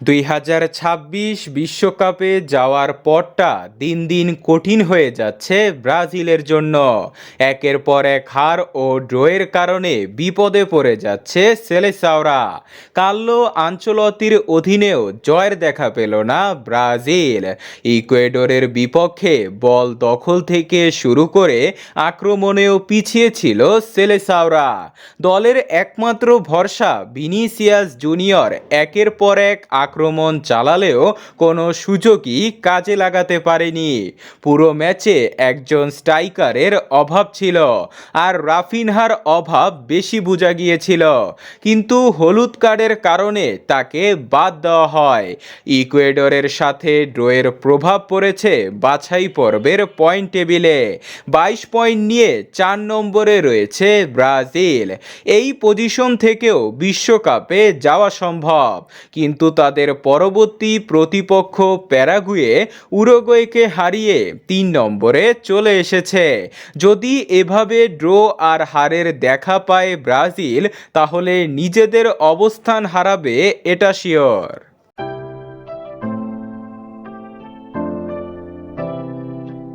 দুই হাজার ছাব্বিশ বিশ্বকাপে যাওয়ার পরটা দিন দিন কঠিন হয়ে যাচ্ছে ব্রাজিলের জন্য। একের পর এক হার ও ড্রয়ের কারণে বিপদে পড়ে যাচ্ছে সেলেসাওরা। কাল্লো আঞ্চলতির অধীনেও জয়ের দেখা পেল না ব্রাজিল। ইকুয়েডরের বিপক্ষে বল দখল থেকে শুরু করে আক্রমণেও পিছিয়ে ছিল সেলেসাওরা। দলের একমাত্র ভরসা ভিনিসিয়াস জুনিয়র একের পর এক আক্রমণ চালালেও কোনো সুযোগই কাজে লাগাতে পারেনি। পুরো ম্যাচে একজন স্ট্রাইকারের অভাব ছিল আর রাফিনহার অভাব বেশি বোঝা গিয়েছিল। কিন্তু হলুদ কার্ডের কারণে তাকে বাদ দেওয়া হয়। ইকুয়েডরের সাথে ড্রয়ের প্রভাব পড়েছে বাছাই পর্বের পয়েন্ট টেবিলে। বাইশ পয়েন্ট নিয়ে চার নম্বরে রয়েছে ব্রাজিল। এই পজিশন থেকেও বিশ্বকাপে যাওয়া সম্ভব। কিন্তু তাদের পরবর্তী প্রতিপক্ষ প্যারাগুয়ে উরোগোয়েকে হারিয়ে তিন নম্বরে চলে এসেছে। যদি এভাবে ড্র আর হারের দেখা পায় ব্রাজিল, তাহলে নিজেদের অবস্থান হারাবে এটা শিওর।